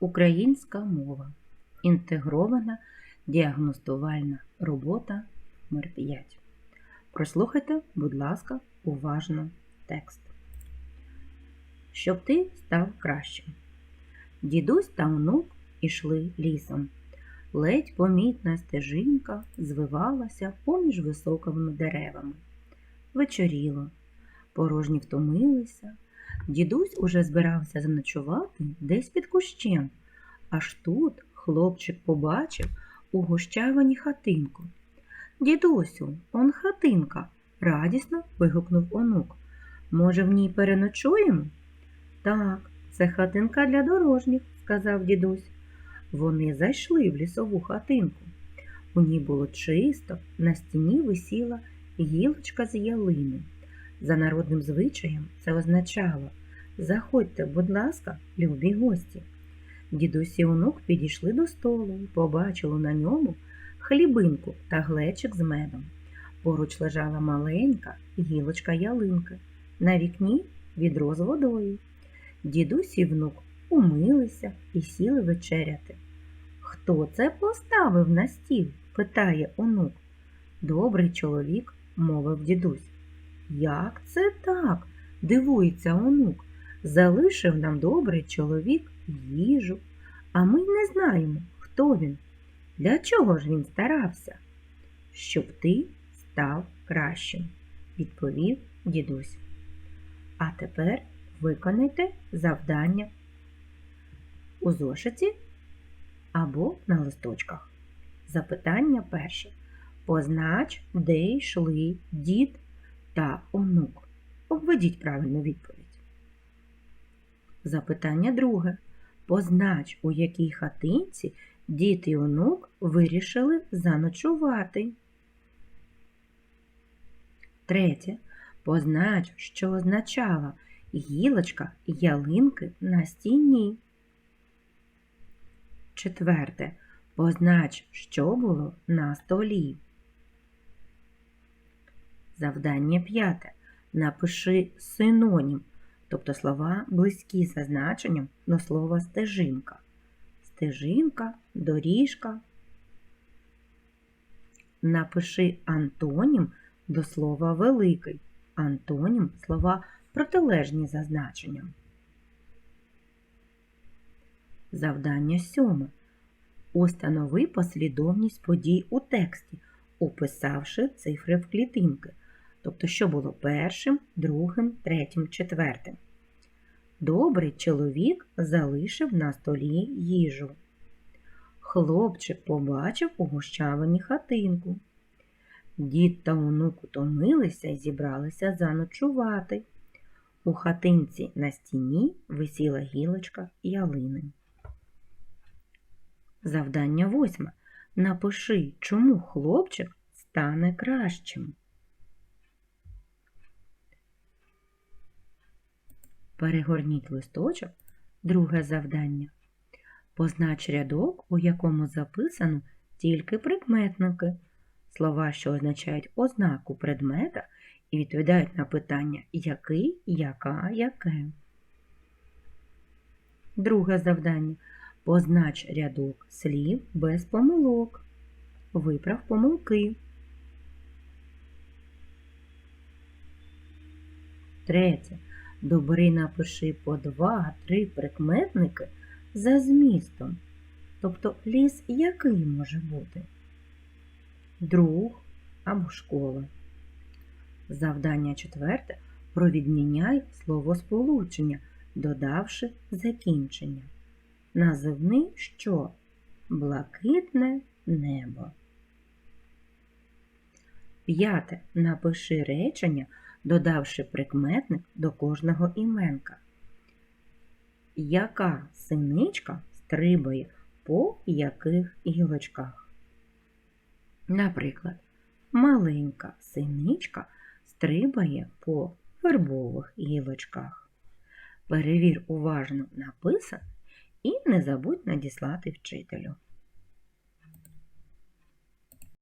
Українська мова. Інтегрована діагностувальна робота номер 5. Прослухайте, будь ласка, уважно текст. Щоб ти став кращим. Дідусь та онук ішли лісом. Ледь помітна стежинка звивалася поміж високими деревами. Вечоріло, порожні втомилися. Дідусь уже збирався заночувати десь під кущем, аж тут хлопчик побачив у гущавині хатинку. Дідусю, он хатинка, радісно вигукнув онук. Може, в ній переночуємо? Так, це хатинка для дорожніх, сказав дідусь. Вони зайшли в лісову хатинку. У ній було чисто, на стіні висіла гілочка з ялини. За народним звичаєм це означало Заходьте, будь ласка, любі гості. Дідусь і онук підійшли до столу і побачили на ньому хлібинку та глечик з медом. Поруч лежала маленька гілочка ялинки. На вікні відро з водою. Дідусь і внук умилися і сіли вечеряти. Хто це поставив на стіл? питає онук. Добрий чоловік, мовив дідусь. Як це так? дивується онук. Залишив нам добрий чоловік їжу, а ми не знаємо, хто він. Для чого ж він старався? Щоб ти став кращим, відповів дідусь. А тепер виконайте завдання у зошиті або на листочках. Запитання перше. Познач, де йшли дід та онук. Обведіть правильну відповідь. Запитання друге. Познач, у якій хатинці дід і онук вирішили заночувати. Третє. Познач, що означала гілочка ялинки на стіні. Четверте. Познач, що було на столі. Завдання п'яте. Напиши синонім, тобто слова близькі за значенням до слова стежинка. Стежинка, доріжка. Напиши антонім до слова великий. Антонім слова протилежні за значенням. Завдання сьоме. Установи послідовність подій у тексті, уписавши цифри в клітинки. Тобто, що було першим, другим, третім, четвертим. Добрий чоловік залишив на столі їжу. Хлопчик побачив у гущавині хатинку. Дід та онук утомилися і зібралися заночувати. У хатинці на стіні висіла гілочка ялини. Завдання восьме. Напиши, чому хлопчик стане кращим. Перегорніть листочок. Друге завдання. Познач рядок, у якому записано тільки прикметники. Слова, що означають ознаку предмета і відповідають на питання який, яка, яке. Друге завдання. Познач рядок слів без помилок. Виправ помилки. Третє. Добри напиши по два-три прикметники за змістом. Тобто ліс який може бути? Друг або школа. Завдання четверте. Провідміняй словосполучення, додавши закінчення. Називни що? Блакитне небо. П'яте. Напиши речення, додавши прикметник до кожного іменка. Яка синичка стрибає по яких гілочках? Наприклад, маленька синичка стрибає по вербових гілочках. Перевір уважно написане і не забудь надіслати вчителю.